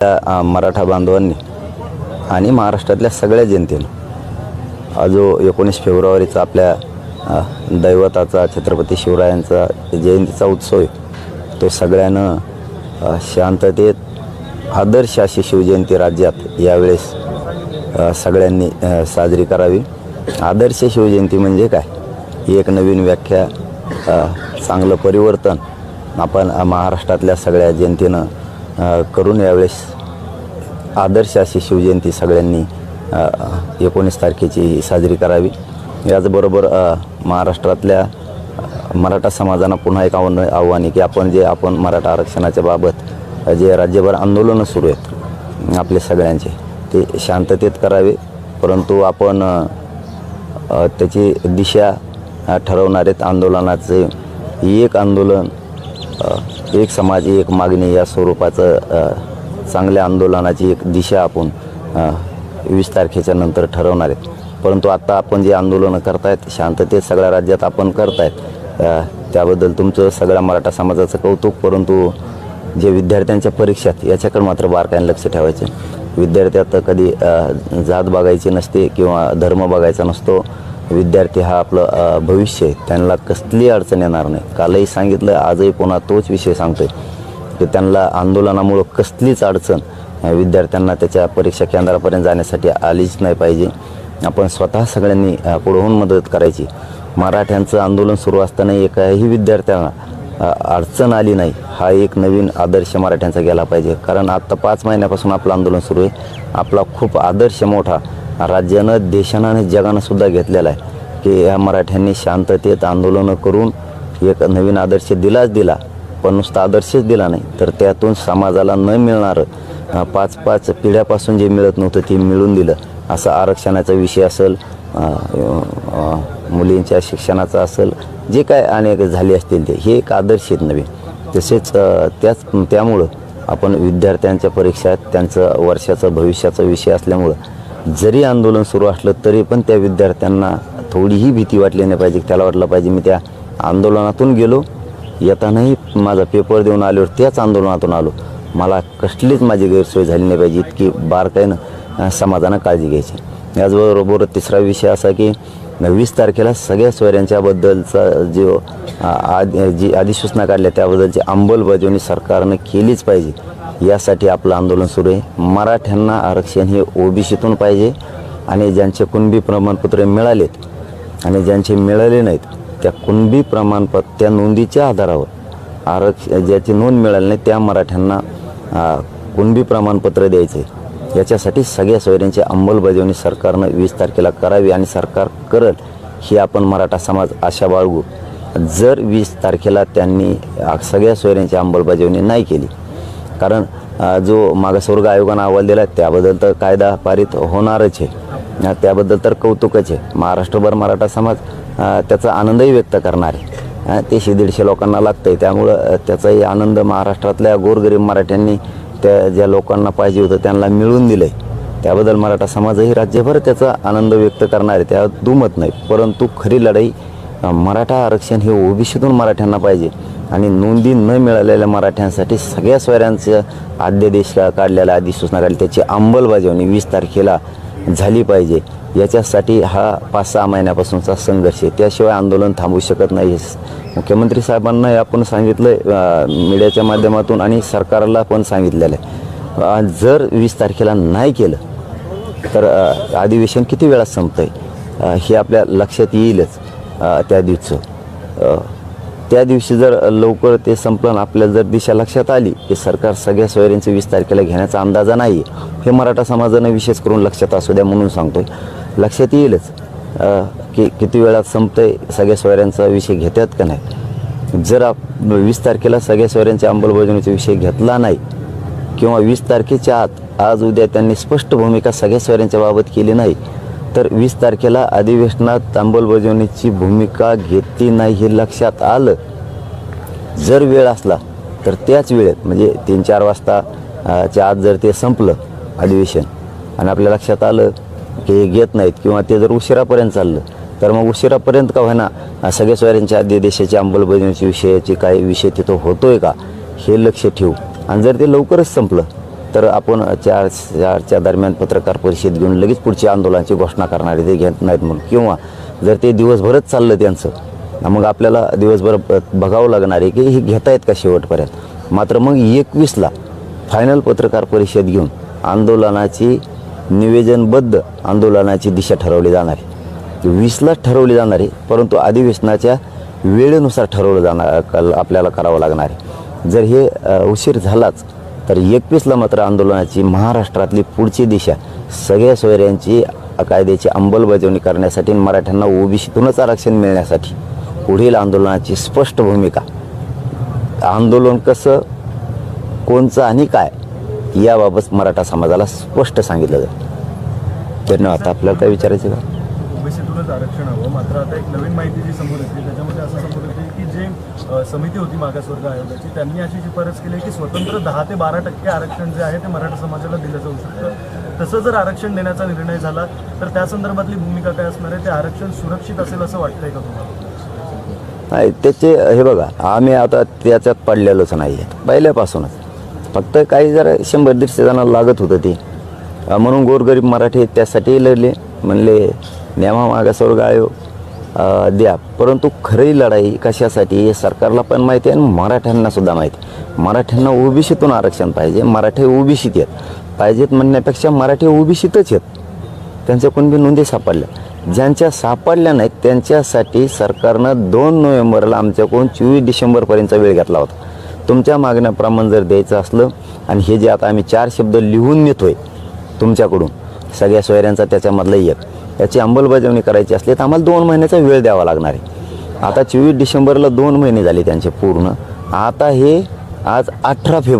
त्या मराठा बांधवांनी आणि महाराष्ट्रातल्या सगळ्या जनतेनं. जो एकोणीस फेब्रुवारीचा आपल्या दैवताचा छत्रपती शिवरायांचा जयंतीचा उत्सव आहे. तो सगळ्यानं शांततेत आदर्श अशी शिवजयंती राज्यात यावेळेस सगळ्यांनी साजरी करावी. आदर्श शिवजयंती म्हणजे काय? एक नवीन व्याख्या चांगलं परिवर्तन. आपण महाराष्ट्रातल्या सगळ्या जनतेनं करून यावेळेस आदर्श अशी शिवजयंती सगळ्यांनी एकोणीस तारखेची साजरी करावी. याचबरोबर महाराष्ट्रातल्या मराठा समाजानं पुन्हा एक आव्हान आव्हान आहे की आपण जे आपण मराठा आरक्षणाच्या बाबत जे राज्यभर आंदोलनं सुरू आहेत आपले सगळ्यांचे ते शांततेत करावे. परंतु आपण त्याची दिशा ठरवणारे ठरवणार आहेत आंदोलनाचे एक आंदोलन एक समाज एक मागणी या स्वरूपाचं चांगल्या आंदोलनाची एक दिशा आपण वीस तारखेच्या नंतर ठरवणार आहेत. परंतु आत्ता आपण जे आंदोलनं करतायत शांततेत सगळ्या राज्यात आपण करतायत त्याबद्दल तुमचं सगळ्या मराठा समाजाचं कौतुक परंतु जे विद्यार्थ्यांच्या परीक्षात याच्याकडे मात्र बारकाईने लक्ष ठेवायचं. विद्यार्थ्यात कधी जात बघायची नसते किंवा धर्म बघायचा नसतो विद्यार्थी हा आपलं भविष्य आहे त्यांना कसली अडचण येणार नाही. कालही सांगितलं आजही पुन्हा तोच विषय सांगतोय की त्यांना आंदोलनामुळं कसलीच अडचण विद्यार्थ्यांना त्याच्या परीक्षा केंद्रापर्यंत जाण्यासाठी आलीच नाही पाहिजे. आपण स्वतः सगळ्यांनी पुढवून होऊन मदत करायची. मराठ्यांचं आंदोलन सुरू असताना एकाही विद्यार्थ्यांना अडचण आली नाही. हा एक नवीन आदर्श मराठ्यांचा गेला पाहिजे. कारण आत्ता पाच महिन्यापासून आपलं आंदोलन सुरू आहे. आपला खूप आदर्श मोठा राज्यानं देशानं आणि जगानं सुद्धा घेतलेला आहे की या मराठ्यांनी शांततेत आंदोलनं करून एक नवीन आदर्श दिलाच दिला. पण नुसता आदर्शच दिला नाही. तर त्यातून समाजाला न मिळणारं पाच पाच पिढ्यापासून जे मिळत नव्हतं ते मिळून दिलं. असं आरक्षणाचा विषय असेल मुलींच्या शिक्षणाचा असेल जे काय अनेक झाले असतील ते हे एक आदर्श आहेत नवीन तसेच त्याच त्यामुळं आपण विद्यार्थ्यांच्या परीक्षात त्यांचं वर्षाचं भविष्याचा विषय असल्यामुळं जरी आंदोलन सुरू असलं तरी पण त्या विद्यार्थ्यांना थोडीही भीती वाटली नाही पाहिजे. त्याला वाटलं पाहिजे मी त्या आंदोलनातून गेलो. येतानाही माझा पेपर देऊन आल्यावर त्याच आंदोलनातून आलो. मला कसलीच माझी गैरसोय झाली नाही पाहिजे इतकी बारकाईनं समाजानं काळजी घ्यायची. याचबरोबर तिसरा विषय असा की वीस तारखेला सगळ्या सोयऱ्यांच्याबद्दलचा जो आदि आद जी अधिसूचना काढल्या त्याबद्दलची अंमलबजावणी सरकारनं केलीच पाहिजे. यासाठी आपलं आंदोलन सुरू आहे. मराठ्यांना आरक्षण हे ओबीसीतून पाहिजे आणि ज्यांचे कुणबी प्रमाणपत्र मिळालेत आणि ज्यांचे मिळाले नाहीत त्या कुणबी प्रमाणपत्र त्या नोंदीच्या आधारावर आरक्ष ज्याची नोंद मिळाली नाही त्या मराठ्यांना कुणबी प्रमाणपत्र द्यायचं आहे याच्यासाठी सगळ्या सोयऱ्यांची अंमलबजावणी सरकारनं वीस तारखेला करावी आणि सरकार करत ही आपण मराठा समाज आशा बाळगू. जर वीस तारखेला त्यांनी सगळ्या सोयऱ्यांची अंमलबजावणी नाही केली कारण जो मागासवर्ग आयोगानं अहवाल दिला त्याबद्दल तर कायदा पारित होणारच आहे. त्याबद्दल तर कौतुकच आहे. महाराष्ट्रभर मराठा समाज त्याचा आनंदही व्यक्त करणार आहे. ते शे दीडशे लोकांना लागतं आहे त्यामुळं त्याचाही आनंद महाराष्ट्रातल्या गोरगरीब मराठ्यांनी त्या ज्या लोकांना पाहिजे होतं त्यांना मिळवून दिलं आहे त्याबद्दल मराठा समाजही राज्यभर त्याचा आनंद व्यक्त करणार आहे त्यात दुमत नाही परंतु खरी लढाई मराठा आरक्षण हे ओबीसीतून मराठ्यांना पाहिजे. आणि नोंदी न मिळालेल्या मराठ्यांसाठी सगळ्या स्वैरांचं आद्यदेश काढलेला अधिसूचना काढली. त्याची अंमलबजावणी वीस तारखेला झाली पाहिजे. याच्यासाठी हा पाच सहा महिन्यापासूनचा संघर्ष आहे. त्याशिवाय आंदोलन थांबू शकत नाही. मुख्यमंत्री साहेबांना आपण सांगितलं मीडियाच्या माध्यमातून आणि सरकारला पण सांगितलेलं आहे. जर वीस तारखेला नाही केलं तर अधिवेशन किती वेळात संपतं आहे हे आपल्या लक्षात येईलच त्या दिवचं. त्या दिवशी जर लवकर ते संपलं आणि जर दिशा लक्षात आली की सरकार सगळ्या सोयऱ्यांचे वीस तारखेला घेण्याचा अंदाजा नाही हे मराठा समाजानं विशेष करून लक्षात असू द्या म्हणून सांगतोय. लक्षात येईलच की किती वेळात संपतंय सगळ्या सोयऱ्यांचा विषय घेतात का नाही? जर आप वीस तारखेला सगळ्या सोयऱ्यांच्या अंमलबजावणीचा विषय घेतला नाही किंवा वीस तारखेच्या आत आज उद्या त्यांनी स्पष्ट भूमिका सगळ्या सोयऱ्यांच्या बाबत केली नाही तर वीस तारखेला अधिवेशनात अंमलबजावणीची भूमिका घेतली नाही हे लक्षात आलं. जर वेळ असला तर त्याच वेळेत म्हणजे तीन चार वाजता च्या आत जर ते संपलं अधिवेशन आणि आपल्या लक्षात आलं की हे घेत नाहीत किंवा ते जर उशिरापर्यंत चाललं तर मग उशिरापर्यंत का होईना अ, सगळ्या सोयऱ्यांच्या अध्यादेशाची अंमलबजावणीच्या विषयाची काही विषय तिथं होतो आहे का हे लक्ष ठेवू. आणि जर ते लवकरच संपलं तर आपण चार चारच्या दरम्यान पत्रकार परिषद घेऊन लगेच पुढच्या आंदोलनाची घोषणा करणारे ते घेत नाहीत म्हणून. किंवा जर ते दिवसभरच चाललं त्यांचं मग आपल्याला दिवसभर बघावं लागणार आहे की हे घेतायत का शेवटपर्यंत. मात्र मग एकवीसला फायनल पत्रकार परिषद घेऊन आंदोलनाची निवेदनबद्ध आंदोलनाची दिशा ठरवली जाणार आहे. वीसलाच ठरवली जाणार आहे परंतु अधिवेशनाच्या वेळेनुसार ठरवलं जाणार कल- आपल्याला करावं लागणार आहे. जर हे उशीर झालाच तर एकवीसला मात्र आंदोलनाची महाराष्ट्रातली पुढची दिशा सगळ्या सोयऱ्यांची कायद्याची अंमलबजावणी करण्यासाठी मराठ्यांना ओबीसीतूनच आरक्षण मिळण्यासाठी पुढील आंदोलनाची स्पष्ट भूमिका. आंदोलन कसं कोणचं आणि काय याबाबत मराठा समाजाला स्पष्ट सांगितलं जाईल धन्यवाद आपल्याला काय विचारायचं का? ओबीसीतूनच आरक्षण हवं. मात्र आता एक नवीन माहिती जी समोर येते त्याच्यामध्ये असं समोर येते की जे समिती होती मागासवर्ग आयोगाची त्यांनी अशी शिफारस केली की स्वतंत्र दहा ते बारा टक्के आरक्षण जे आहे ते मराठा समाजाला दिलं जाऊ शकतं. तसं जर आरक्षण देण्याचा निर्णय झाला तर त्या संदर्भातली भूमिका काय असणार आहे? ते आरक्षण सुरक्षित असेल असं वाटतंय का तुम्हाला? नाही त्याचे हे बघा आम्ही आता त्याच्यात पडलेलोच नाही आहे पहिल्यापासूनच. फक्त काही जरा शंभर दीडशे जणांना लागत होतं ते. म्हणून गोरगरीब मराठी त्यासाठी लढले. म्हणले नेमा मागासवर्ग आयोग द्या. परंतु खरी लढाई कशासाठी हे सरकारला पण माहिती आहे आणि मराठ्यांना सुद्धा माहिती आहे. मराठ्यांना ओबीसीतून आरक्षण पाहिजे. मराठी ओबीसीत आहेत. पाहिजेत म्हणण्यापेक्षा मराठी ओबीसीतच आहेत. त्यांच्या कोणबी नोंदी सापडल्या. ज्यांच्या सापडल्या नाहीत त्यांच्यासाठी सरकारनं दोन नोव्हेंबरला आमच्याकडून चोवीस डिसेंबरपर्यंतचा वेळ घेतला होता. तुमच्या मागण्याप्रमाणे जर द्यायचं असलं आणि हे जे आता आम्ही चार शब्द लिहून नेतोय तुमच्याकडून सगळ्या सोयऱ्यांचा त्याच्यामधलं एक याची अंमलबजावणी करायची असली तर आम्हाला दोन महिन्याचा वेळ द्यावा लागणार आहे. आता चोवीस डिसेंबरला दोन महिने झाले त्यांचे पूर्ण. आता हे आज अठरा फेब्रुवारी